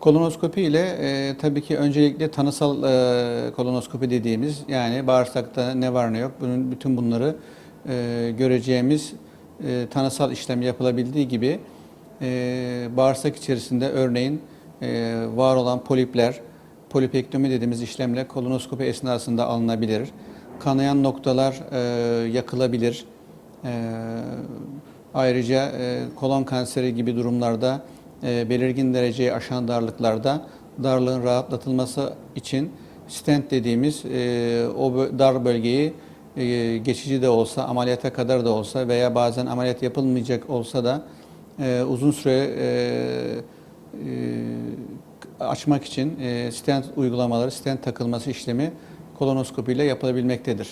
Kolonoskopi ile e, tabii ki öncelikle tanısal e, kolonoskopi dediğimiz yani bağırsakta ne var ne yok bunun bütün bunları e, göreceğimiz e, tanısal işlem yapılabildiği gibi e, bağırsak içerisinde örneğin e, var olan polipler, polipektomi dediğimiz işlemle kolonoskopi esnasında alınabilir. Kanayan noktalar e, yakılabilir. E, ayrıca e, kolon kanseri gibi durumlarda belirgin dereceyi aşan darlıklarda darlığın rahatlatılması için stent dediğimiz e, o dar bölgeyi e, geçici de olsa ameliyata kadar da olsa veya bazen ameliyat yapılmayacak olsa da e, uzun süre e, e, açmak için e, stent uygulamaları, stent takılması işlemi kolonoskopi ile yapılabilmektedir.